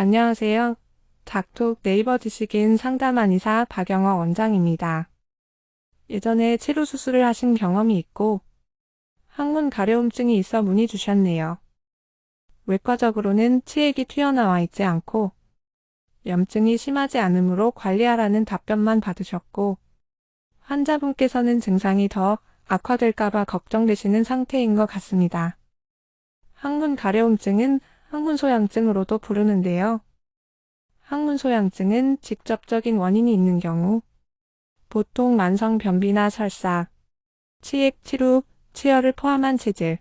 안녕하세요. 닥톡 네이버 지식인 상담한 의사 박영어 원장입니다. 예전에 치료 수술을 하신 경험이 있고 항문 가려움증이 있어 문의 주셨네요. 외과적으로는 치액이 튀어나와 있지 않고 염증이 심하지 않으므로 관리하라는 답변만 받으셨고 환자분께서는 증상이 더 악화될까봐 걱정되시는 상태인 것 같습니다. 항문 가려움증은 항문소양증으로도 부르는데요. 항문소양증은 직접적인 원인이 있는 경우 보통 만성 변비나 설사, 치액, 치루, 치열을 포함한 체질,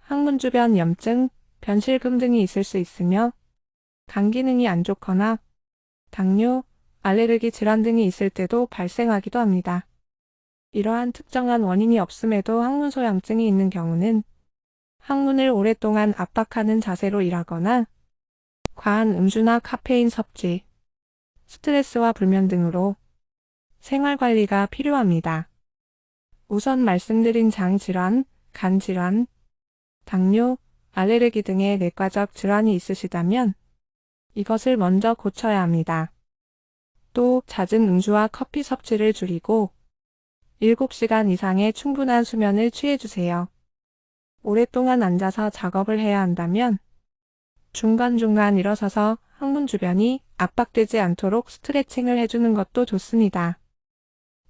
항문 주변 염증, 변실금 등이 있을 수 있으며 간 기능이 안 좋거나 당뇨, 알레르기 질환 등이 있을 때도 발생하기도 합니다. 이러한 특정한 원인이 없음에도 항문소양증이 있는 경우는 항문을 오랫동안 압박하는 자세로 일하거나 과한 음주나 카페인 섭취, 스트레스와 불면 등으로 생활 관리가 필요합니다. 우선 말씀드린 장질환, 간질환, 당뇨, 알레르기 등의 내과적 질환이 있으시다면 이것을 먼저 고쳐야 합니다. 또 잦은 음주와 커피 섭취를 줄이고 7시간 이상의 충분한 수면을 취해주세요. 오랫동안 앉아서 작업을 해야 한다면 중간중간 일어서서 항문 주변이 압박되지 않도록 스트레칭을 해주는 것도 좋습니다.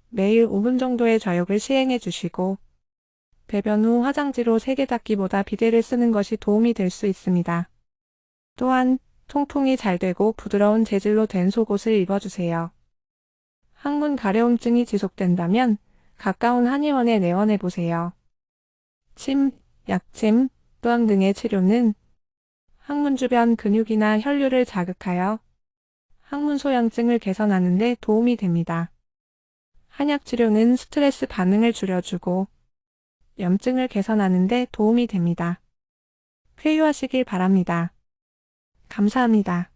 매일 5분 정도의 좌욕을 시행해 주시고 배변 후 화장지로 세게 닦기보다 비데를 쓰는 것이 도움이 될 수 있습니다. 또한 통풍이 잘 되고 부드러운 재질로 된 속옷을 입어주세요. 항문 가려움증이 지속된다면 가까운 한의원에 내원해 보세요. 침, 약침, 또한 등의 치료는 항문 주변 근육이나 혈류를 자극하여 항문 소양증을 개선하는 데 도움이 됩니다. 한약 치료는 스트레스 반응을 줄여주고 염증을 개선하는 데 도움이 됩니다. 회유하시길 바랍니다. 감사합니다.